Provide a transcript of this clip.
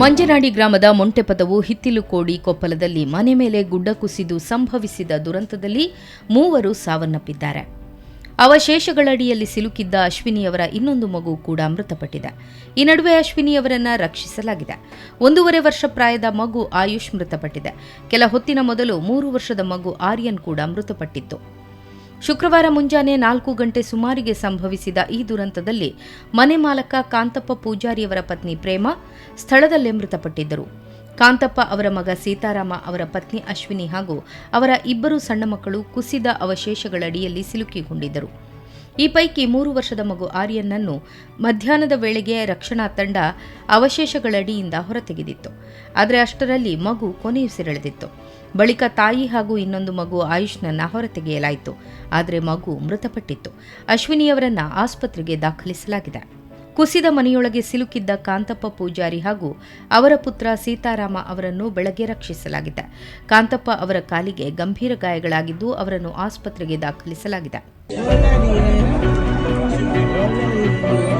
ಮಂಜನಾಡಿ ಗ್ರಾಮದ ಮೊಂಟೆಪದವು ಹಿತ್ತಿಲುಕೋಡಿ ಕೊಪ್ಪಲದಲ್ಲಿ ಮನೆ ಮೇಲೆ ಗುಡ್ಡ ಕುಸಿದು ಸಂಭವಿಸಿದ ದುರಂತದಲ್ಲಿ ಮೂವರು ಸಾವನ್ನಪ್ಪಿದ್ದಾರೆ. ಅವಶೇಷಗಳಡಿಯಲ್ಲಿ ಸಿಲುಕಿದ್ದ ಅಶ್ವಿನಿಯವರ ಇನ್ನೊಂದು ಮಗು ಕೂಡ ಮೃತಪಟ್ಟಿದೆ. ಈ ನಡುವೆ ಅಶ್ವಿನಿಯವರನ್ನ ರಕ್ಷಿಸಲಾಗಿದೆ. ಒಂದೂವರೆ ವರ್ಷ ಪ್ರಾಯದ ಮಗು ಆಯುಷ್ ಮೃತಪಟ್ಟಿದೆ. ಕೆಲ ಹೊತ್ತಿನ ಮೊದಲು ಮೂರು ವರ್ಷದ ಮಗು ಆರ್ಯನ್ ಕೂಡ ಮೃತಪಟ್ಟಿತ್ತು. ಶುಕ್ರವಾರ ಮುಂಜಾನೆ ನಾಲ್ಕು ಗಂಟೆ ಸುಮಾರಿಗೆ ಸಂಭವಿಸಿದ ಈ ದುರಂತದಲ್ಲಿ ಮನೆ ಮಾಲಕ ಕಾಂತಪ್ಪ ಪೂಜಾರಿಯವರ ಪತ್ನಿ ಪ್ರೇಮ ಸ್ಥಳದಲ್ಲೇ ಮೃತಪಟ್ಟಿದ್ದರು. ಕಾಂತಪ್ಪ ಅವರ ಮಗ ಸೀತಾರಾಮ ಅವರ ಪತ್ನಿ ಅಶ್ವಿನಿ ಹಾಗೂ ಅವರ ಇಬ್ಬರು ಸಣ್ಣ ಮಕ್ಕಳು ಕುಸಿದ ಅವಶೇಷಗಳಡಿಯಲ್ಲಿ ಸಿಲುಕಿಕೊಂಡಿದ್ದರು. ಈ ಪೈಕಿ ಮೂರು ವರ್ಷದ ಮಗು ಆರ್ಯನನ್ನು ಮಧ್ಯಾಹ್ನದ ವೇಳೆಗೆ ರಕ್ಷಣಾ ತಂಡ ಅವಶೇಷಗಳಡಿಯಿಂದ ಹೊರತೆಗೆದಿತ್ತು. ಆದರೆ ಅಷ್ಟರಲ್ಲಿ ಮಗು ಕೊನೆಯುಸಿರೆಳೆದಿತ್ತು. ಬಳಿಕ ತಾಯಿ ಹಾಗೂ ಇನ್ನೊಂದು ಮಗು ಆಯುಷ್ನನ್ನ ಹೊರತೆಗೆಯಲಾಯಿತು. ಆದರೆ ಮಗು ಮೃತಪಟ್ಟಿತ್ತು. ಅಶ್ವಿನಿಯವರನ್ನ ಆಸ್ಪತ್ರೆಗೆ ದಾಖಲಿಸಲಾಗಿದೆ. ಕುಸಿದ ಮನೆಯೊಳಗೆ ಸಿಲುಕಿದ್ದ ಕಾಂತಪ್ಪ ಪೂಜಾರಿ ಹಾಗೂ ಅವರ ಪುತ್ರ ಸೀತಾರಾಮ ಅವರನ್ನು ಬೆಳಗ್ಗೆ ರಕ್ಷಿಸಲಾಗಿದೆ. ಕಾಂತಪ್ಪ ಅವರ ಕಾಲಿಗೆ ಗಂಭೀರ ಗಾಯಗಳಾಗಿದ್ದು ಅವರನ್ನು ಆಸ್ಪತ್ರೆಗೆ ದಾಖಲಿಸಲಾಗಿದೆ. Oh.